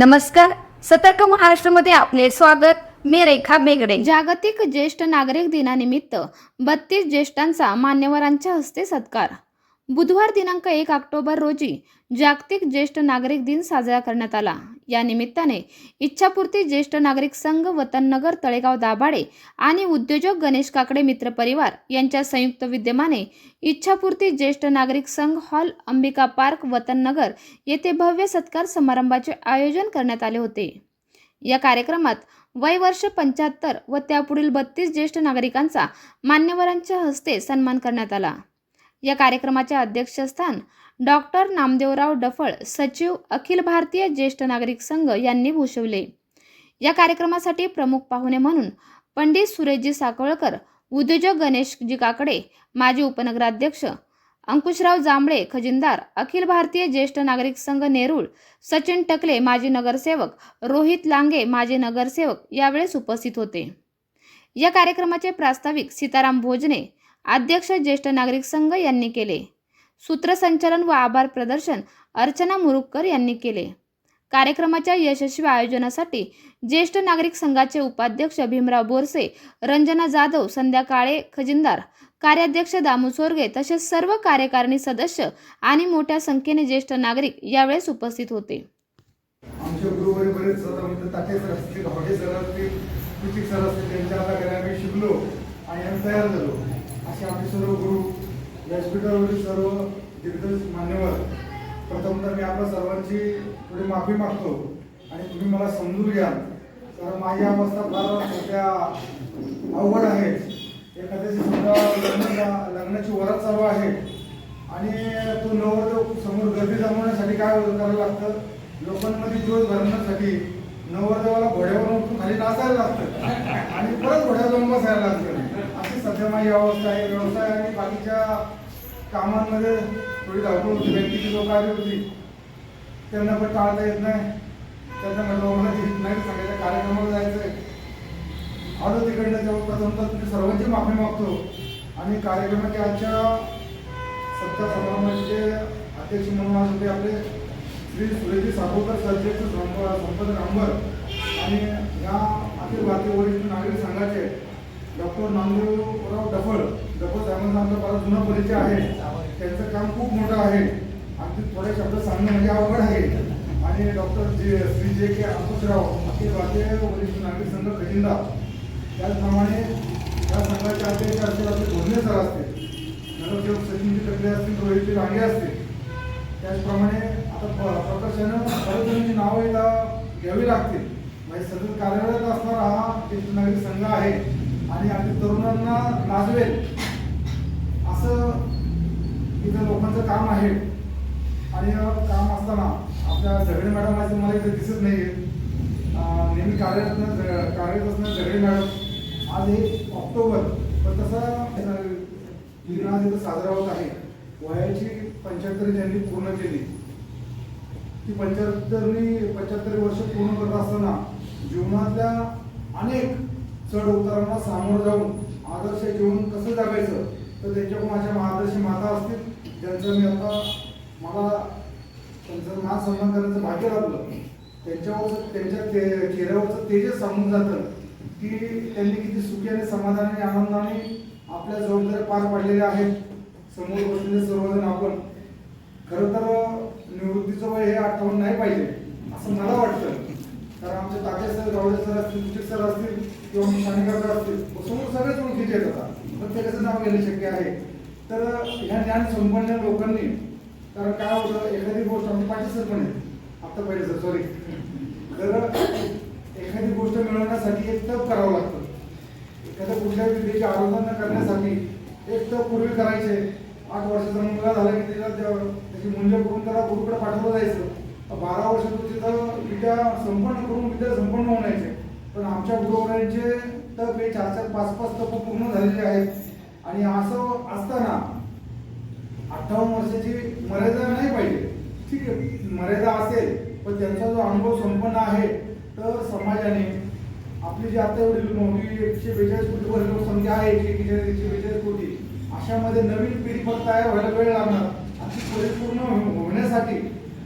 नमस्कार. सतर्क महाराष्ट्रामध्ये आपले स्वागत. मी रेखा बेगडे. जागतिक ज्येष्ठ नागरिक दिनानिमित्त बत्तीस ज्येष्ठांचा मान्यवरांच्या हस्ते सत्कार. बुधवार दिनांक एक ऑक्टोबर रोजी जागतिक ज्येष्ठ नागरिक दिन साजरा करण्यात आला. या निमित्ताने इच्छापूर्ती ज्येष्ठ नागरिक संघ वतननगर तळेगाव दाभाडे आणि उद्योजक गणेश काकडे मित्र परिवार यांच्या संयुक्त विद्यमाने इच्छापूर्ती ज्येष्ठ नागरिक संघ हॉल अंबिका पार्क वतननगर येथे भव्य सत्कार समारंभाचे आयोजन करण्यात आले होते. या कार्यक्रमात वय वर्ष पंच्याहत्तर व त्यापुढील बत्तीस ज्येष्ठ नागरिकांचा मान्यवरांच्या हस्ते सन्मान करण्यात आला. या कार्यक्रमाचे अध्यक्षस्थान डॉक्टर नामदेवराव डफळ सचिव अखिल भारतीय ज्येष्ठ नागरिक संघ यांनी भूषवले. या कार्यक्रमासाठी प्रमुख पाहुणे म्हणून पंडित सुरेशजी साकोळकर उद्योजक गणेशजी काकडे माजी उपनगराध्यक्ष अंकुशराव जांभळे खजिनदार अखिल भारतीय ज्येष्ठ नागरिक संघ नेरूळ सचिन टकले माजी नगरसेवक रोहित लांगे माजी नगरसेवक यावेळेस उपस्थित होते. या कार्यक्रमाचे प्रास्ताविक सीताराम भोजने अध्यक्ष ज्येष्ठ नागरिक संघ यांनी केले. सूत्रसंचालन व आभार प्रदर्शन अर्चना मुरुक्कर यांनी केले. कार्यक्रमाच्या यशस्वी आयोजनासाठी ज्येष्ठ नागरिक संघाचे उपाध्यक्ष भीमराव बोरसे रंजना जाधव संध्या काळे खजिनदार कार्याध्यक्ष दामू सोरगे तसेच सर्व कार्यकारिणी सदस्य आणि मोठ्या संख्येने ज्येष्ठ नागरिक यावेळेस उपस्थित होते. गुरुवारी बरेच सर म्हणजे ताटे सर असतील हॉटे सर असतील सर असतील त्यांच्या आम्ही शिकलो आणि आम्ही तयार झालो. असे आमचे सर्व गुरु व्यासपीठावरील सर्व दिग्गज मान्यवर प्रथमतः मी आपल्या सर्वांची थोडी माफी मागतो आणि तुम्ही मला समजून घ्या. कारण माझी अवस्था फार सध्या अवघड आहे. एखाद्याची समजा लग्न लग्नाची वरात चालू आहे आणि तो नवरदेव समोर गर्दी जमवण्यासाठी काय करावं लागतं? लोकांमध्ये दिवस भरण्यासाठी नवरदेवाला घोड्यावर उठून खाली नाचायला लागतं आणि परत घोड्यावर बसायला लागतं. अशी सध्या माझी अवस्था आहे. व्यवसाय आणि बाकीच्या कामांमध्ये थोडी धावपळ होती. बँकेची लोक आली होती. त्यांना पण टाळता येत नाही. त्यांना म्हटलं मला नाही सगळ्याच्या कार्यक्रमाला जायचं आहे. आलो तिकडनं तेव्हा प्रथमतः तुमची सर्वांची माफी मागतो. आणि कार्यक्रमाच्या आजच्या सत्ता समारंभाचे अध्यक्ष म्हणून आज होते आपले श्री सुरेजी साकोकर सरजेचे संपत रामवर आणि या अखिल भारतीय वरिष्ठ नागरिक संघाचे डॉक्टर नामदेवराव डफळ डफळ साहेबांचा आमचा फार जुना परिचय आहे. त्यांचं काम खूप मोठं आहे. आणि थोडे शब्द सांगणं म्हणजे अवघड आहे. आणि डॉक्टर जे श्री जे के अंकुशराव अखिल भारतीय वरिष्ठ नागरिक संघ खजिंदा त्याचप्रमाणे या संघाचे अध्यक्ष असतील आपले धोरणे सर असतील नगरसेवक सचिनजी टकले असतील रोहितजी रांगे असतील. त्याचप्रमाणे आता प्रकर्षानं बऱ्याच नावं घ्यावी लागतील. म्हणजे सतत कार्यरत असणारा हा ज्येष्ठ नागरिक संघ आहे. आणि आपल्या तरुणांना लाजवेल. असं इथं लोकांचं काम आहे. आणि काम असताना आपल्या झगडे मॅडम मला इथे दिसत नाही नेहमी कार्यरत कार्यरत असणं झगडे मॅडम. आज एक ऑक्टोबर पण तसा दिन तिथं इथं साजरा होत आहे. वयाची पंच्याहत्तर ज्यांनी पूर्ण केली. ती पंच्याहत्तरनी पंच्याहत्तर वर्ष पूर्ण करत असताना जीवनातल्या अनेक चढ उतारांना सामोरं जाऊन आदर्श घेऊन कसं जगायचं? तर त्यांच्या माझ्या महादर्शी माता असतील. ज्यांचं मी आता मला त्यांचं मान सन्मान करण्याचं भाग्य लाभलं. त्यांच्यावर त्यांच्या ते चेहऱ्यावरचं तेजच सांगून जातं की त्यांनी किती सुखी आणि समाधानाने आनंदाने आपल्या जबाबदाऱ्या पार पाडलेल्या आहेत. समोर बसलेले सर्वजण आपण. खरं तर निवृत्तीचं वय हे अठ्ठावन्न नाही पाहिजे असं मला वाटतं. कारण आमचे ताके सर गावडे सर असतील सर असतील किंवा शाणेकर सर असतील समोर सगळेच ओळखीचे येत आता. प्रत्येकाचं नाव घेणे शक्य आहे? तर ह्या ज्ञान संपन्न लोकांनी कारण काय होतं एखादी गोष्ट आम्ही पाटील सर पण आता पहिले सर सॉरी तर एखादी गोष्ट मिळवण्यासाठी एक तप करावं लागतं. एखाद्या कुठल्या विद्येची आराधना करण्यासाठी एक तप पूर्वी करायचे. आठ वर्षाचा मुलगा झाला की त्याला त्या- त्याची मूल्य करून त्याला गुरुकडे पाठवलं जायचं. बारा वर्ष तो तिथं विद्या संपन्न करून विद्या संपन्न होण्याचे पण आमच्या गुरुवरांचे तप हे चार चार पाच पाच तप पूर्ण झालेले आहेत. आणि असं असताना अठ्ठावन्न वर्षाची मर्यादा नाही पाहिजे. ठीक आहे मर्यादा असेल पण त्यांचा जो अनुभव संपन्न आहे तर समाजाने आपली जी आता एवढी मोठी एकशे बेचाळीस कोटी वर लोकसंख्या आहे एकशे एकेचाळीस एकशे बेचाळीस कोटी अशामध्ये नवीन पिढी पण तयार व्हायला वेळ लागणार. अशी परिपूर्ण होण्यासाठी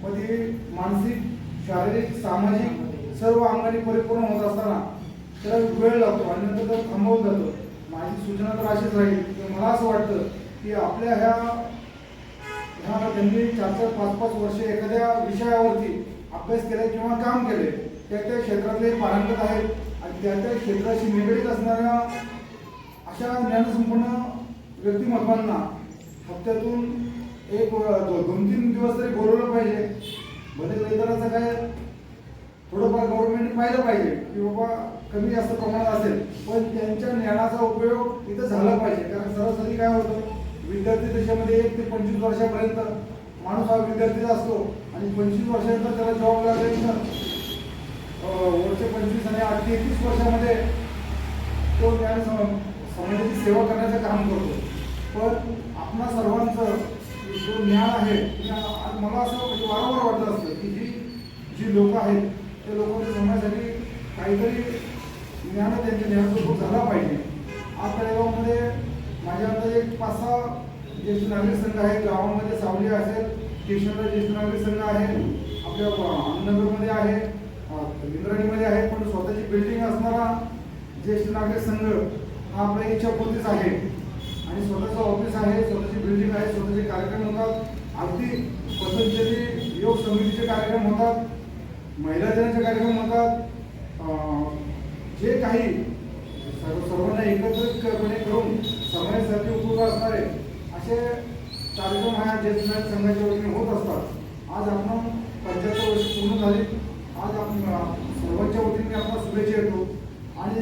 मग ती मानसिक शारीरिक सामाजिक सर्व अंगाने परिपूर्ण होत असताना त्याला वेळ लागतो आणि नंतर तर थांबवलं जातं. माझी सूचना तर अशीच राहील की मला असं वाटतं की आपल्या ह्या ह्या त्यांनी चार चार पाच पाच वर्ष एखाद्या विषयावरती अभ्यास केले किंवा काम केले त्या त्या क्षेत्रातले पारंगत आहेत आणि त्या त्या क्षेत्राशी निगडीत असणाऱ्या अशा ज्ञानसंपन्न व्यक्तिमत्वांना हप्त्यातून एक दोन तीन दिवस तरी बोलवलं पाहिजे. भले वेतनाचं काय थोडंफार गव्हर्नमेंटने पाहिलं पाहिजे की बाबा कमी जास्त प्रमाणात असेल पण त्यांच्या ज्ञानाचा उपयोग इथं झाला पाहिजे. कारण सरासरी काय होतं विद्यार्थी देशामध्ये एक ते पंचवीस वर्षापर्यंत माणूस हा विद्यार्थीच असतो आणि पंचवीस वर्षानंतर त्याला जॉब लागल्यानंतर वर्ष वरचे पंचवीस आणि आठ ते एकवीस वर्षामध्ये तो ज्ञान सम- समाजाची सेवा करण्याचं काम करतो. पण आपणा सर्वांचं जो ज्ञान आहे मला असं म्हणजे वारंवार वाटत असतं की जी जी लोक आहेत ते लोक समाजासाठी काहीतरी ज्ञान त्यांच्या ज्ञानाचा उपयोग झाला पाहिजे. आज तळेगावमध्ये माझ्या आता एक पाच सहा ज्येष्ठ नागरिक संघ आहे गावामध्ये सावली असेल स्टेशनला ज्येष्ठ नागरिक संघ आहे आपल्या अहमदनगरमध्ये आहे अं, इंद्राणीमध्ये आहे पण स्वतःची बिल्डिंग असणारा ज्येष्ठ नागरिक संघ हा आपल्या इच्छापूर्तीच आहे. आणि स्वतःचं ऑफिस आहे स्वतःची बिल्डिंग आहे स्वतःचे कार्यक्रम होतात. अगदी पतंजली योग समितीचे कार्यक्रम होतात. महिला दिनाचे कार्यक्रम होतात जे काही सर्व सर्वांना एकत्रितपणे करून समाजासाठी उपयोग असणारे असे कार्यक्रम ह्या ज्येष्ठ संघाच्या वतीने होत असतात. आज आपण पंच्याहत्तर वर्ष पूर्ण झाली. आज आपण सर्वांच्या वतीने आपण शुभेच्छा येतो आणि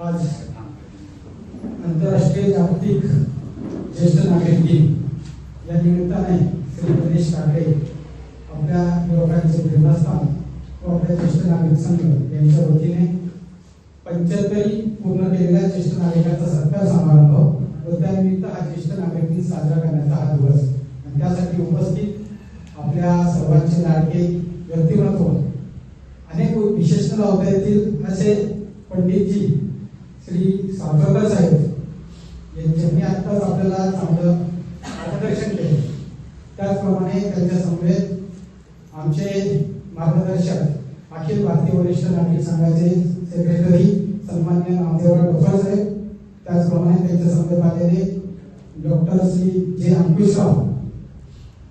आज आंतरराष्ट्रीय जागतिक ज्येष्ठ नागरिक दिन या निमित्ताने श्री गणेश काकडे आपल्या युवकांचे प्रेरणास्थान व आपल्या ज्येष्ठ नागरिक संघ यांच्या वतीने पंच्याहत्तरी पूर्ण केलेल्या ज्येष्ठ नागरिकांचा सत्कार समारंभ व त्यानिमित्त हा ज्येष्ठ नागरिक दिन साजरा करण्याचा हा दिवस. आणि त्यासाठी उपस्थित आपल्या सर्वांचे लाडके व्यक्तिमत्व अनेक विशेष लावता येतील असे पंडितजी श्री सावरकर साहेब यांनी आत्ताच आपल्याला चांगलं मार्गदर्शन केले. त्याचप्रमाणे त्यांच्या समवेत आमचे मार्गदर्शक अखिल भारतीय वरिष्ठ नागरिक संघाचे सेक्रेटरी सन्मान्य नामदेवराव डोफळ साहेब त्याचप्रमाणे त्यांच्यासमोर आलेले डॉक्टर श्री जे अंकुशराव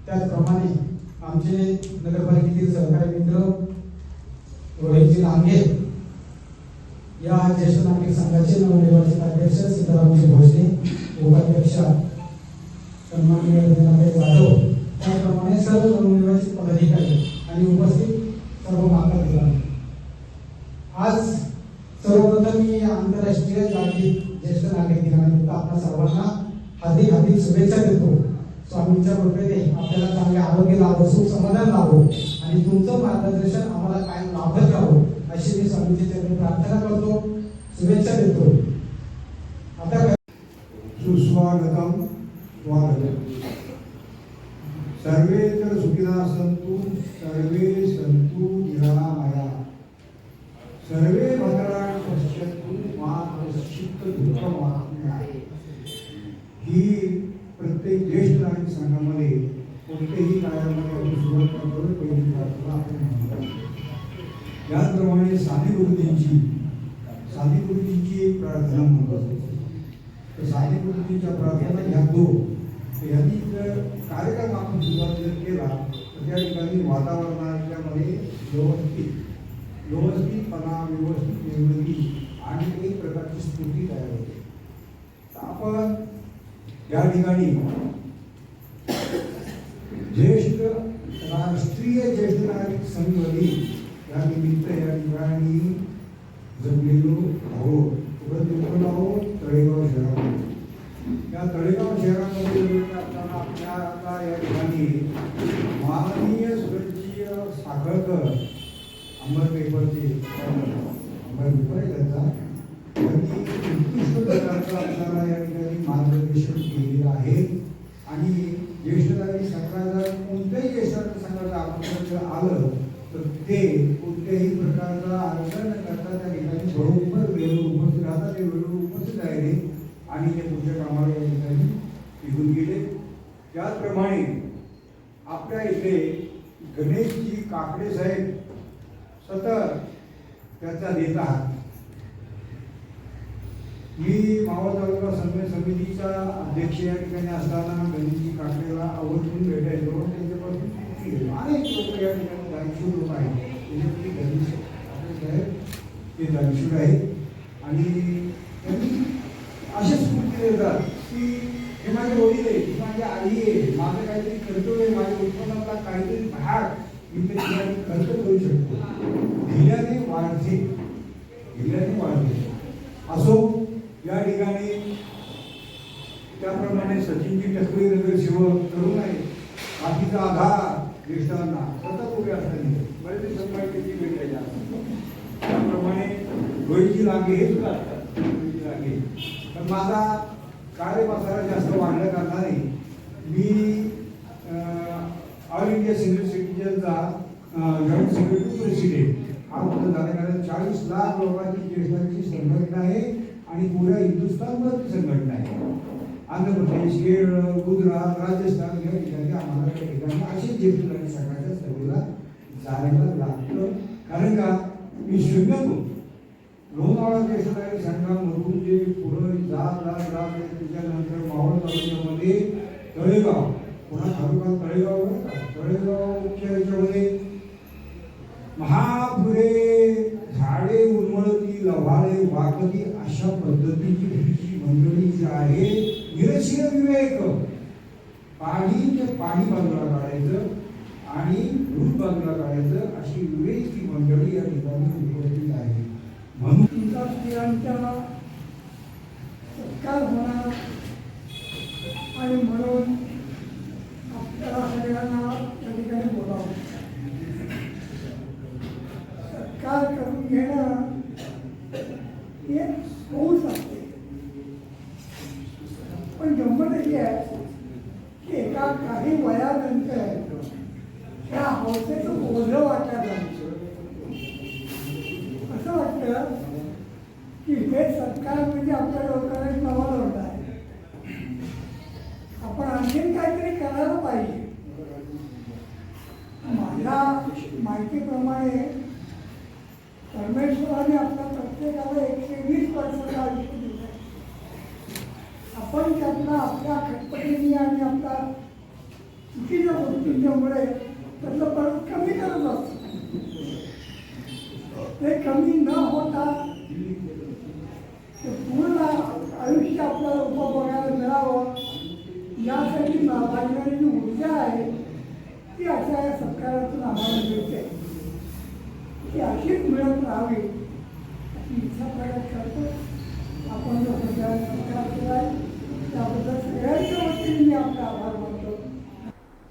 त्याचप्रमाणे आमचे नगरपालिकेतील सहकारी मित्र रोहितजी लांगे या ज्येष्ठ नागरिक संघाचे नवनिर्वाचित अध्यक्ष सीतारामजी भोसले उपाध्यक्ष सन्मान्य रवींद्रनाथ जाधव त्याचप्रमाणे सर्व नवनिर्वाचित पदाधिकारी आणि उपस्थित सर्व माता आज सर्वप्रथम मी आंतरराष्ट्रीय जागतिक ज्येष्ठ नागरिक दिनानिमित्त आपल्या सर्वांना हार्दिक हार्दिक शुभेच्छा देतो स्वामींच्या कृपेने आपल्याला चांगले आरोग्य लाभो सुख समाधान लाभो आणि तुमचं मार्गदर्शन आम्हाला राहू अशी मी समितीच्या प्रार्थना करतो. शुभेच्छा देतो. आता सुस्वागतम स्वागतम. सर्वे तर सुखिना संतु सर्वे संतु निरामया. सर्वे भद्राण पश्यतु मा कश्चित् दुःखमाप्नुयात् ही प्रत्येक ज्येष्ठ नागरिक संघामध्ये कोणत्याही कार्यामध्ये आपण सुरुवात करतो पहिली प्रार्थना आपण त्याचप्रमाणे याचप्रमाणे साने गुरुजींची साने गुरुजींची एक प्रार्थना म्हणतात तर साने गुरुजींच्या प्रार्थना ह्या दो यांनी जर कार्यक्रम आपण सुरुवात जर केला तर त्या ठिकाणी वातावरणाच्यामध्ये व्यवस्थित व्यवस्थितपणा व्यवस्थित निर्मिती आणि एक प्रकारची स्फूर्ती तयार होते. आपण या ठिकाणी ज्येष्ठ राष्ट्रीय ज्येष्ठ नागरिक संघ या निमित्त या ठिकाणी जमलेलो आहोत उपस्थित आहोत तळेगाव शहरामध्ये या तळेगाव शहरामध्ये येत असताना आपल्याला या ठिकाणी माननीय स्वर्गीय साखळकर अंबर पेपरचे अंबर पेपर आहे त्यांचा त्यांनी उत्कृष्ट प्रकारचं आपल्याला या ठिकाणी मार्गदर्शन केलेलं आहे आणि ज्येष्ठ नागरिक संघाला कोणत्याही ज्येष्ठ नागरिक संघाचं आमंत्रण जर आलं तर ते कोणत्याही प्रकारचा अडचण न करता त्या ठिकाणी बरोबर वेळेवर उपस्थित राहतात ते वेळेवर उपस्थित राहिले आणि ते कामाला या ठिकाणी निघून गेले. त्याचप्रमाणे आपल्या इथे गणेशजी काकडे साहेब सतत त्याचा नेता मी मावळ तालुका समन्वय समितीचा अध्यक्ष या ठिकाणी असताना गणेशजी काकडेला आवर्जून भेटायचो. त्यांच्यापासून अनेक लोक या ठिकाणी दानशूर लोक आहेत. त्याच्यापैकी गणेश काकडे साहेब ते दानशूर आहेत. आणि त्यांनी असे स्फूर्ती देतात की हे माझे वडील आहे ही माझी आई आहे माझं काहीतरी कर्तव्य आहे माझ्या उत्पन्नातला आग मी त्या ठिकाणी खर्च करू शकतो. धिल्याने वाढते. धिल्याने वाढते. असो या ठिकाणी त्याप्रमाणे सचिनजी टकले नगरसेवक करू आहे बाकीचा आधार ज्येष्ठांना सतत उभे असताना बरेच संघटनेची भेटायच्या त्याप्रमाणे डोळीची लागे हे सुद्धा असतात लागे पण माझा कार्यपसारा जास्त वाढल्या करणार नाही मी ऑल इंडिया सिनियर सिटीजनचा सेक्रेटरी प्रेसिडेंट हा पद झाला कारण चाळीस लाख लोकांची ज्येष्ठांची संघटना आहे आणि पुऱ्या हिंदुस्थानभरची संघटना आहे. आंध्र प्रदेश केरळ गुजरात राजस्थान या ठिकाणी आम्हाला त्या ठिकाणी असे ज्येष्ठ आणि सगळ्याच्या सभेला जायला लागतं. कारण का? मी शून्यतो लोणावळा देशनायक संघामधून जे पुढं जात जात जात त्याच्यानंतर मावळ तालुक्यामध्ये तळेगाव. पुन्हा तालुका तळेगाव तळेगावच्या याच्यामध्ये महापुरे झाडे उन्मळती लव्हाळे वाकली अशा पद्धतीची ही मंडळी जी आहे निरशील विवेक. पाणी ते पाणी बाजूला काढायचं आणि रूप बाजूला काढायचं अशी विवेकी मंडळी या ठिकाणी उपस्थित आहे. म्हणून तुमचा स्त्रियांच्या सत्कार होणार. आणि म्हणून आपल्याला सगळ्यांना त्या ठिकाणी बोलावं सत्कार करून घेणं हे हौस असते पण गंमत अशी आहे की एका काही वयानंतर त्या हौसेचं ओझं वाटायला असं वाटतं की हे सत्कार म्हणजे आपल्या लोकांना एक नवा लोट आहे आपण आणखीन काहीतरी करायला पाहिजे माझ्या माहितीप्रमाणे परमेश्वराने आपल्या प्रत्येकाला एकशे वीस वर्षाचं आयुष्य दिलं आपण त्यांना आपल्या खटपटीने आणि आपल्या चुकीच्या गोष्टींच्यामुळे त्यातलं परत कमी करत असत. ते कमी न होता ते पूर्ण आयुष्य आपल्याला उपभोगायला मिळावं यासाठी लागणारी जी ऊर्जा आहे ती अशा या सत्कारातून आम्हाला मिळते. ती अशीच मिळत राहावी अशी इच्छा प्रकट करतो. आपण जो सगळ्या सत्कार केला आहे त्याबद्दल सगळ्यांच्या वतीने मी आपला आभार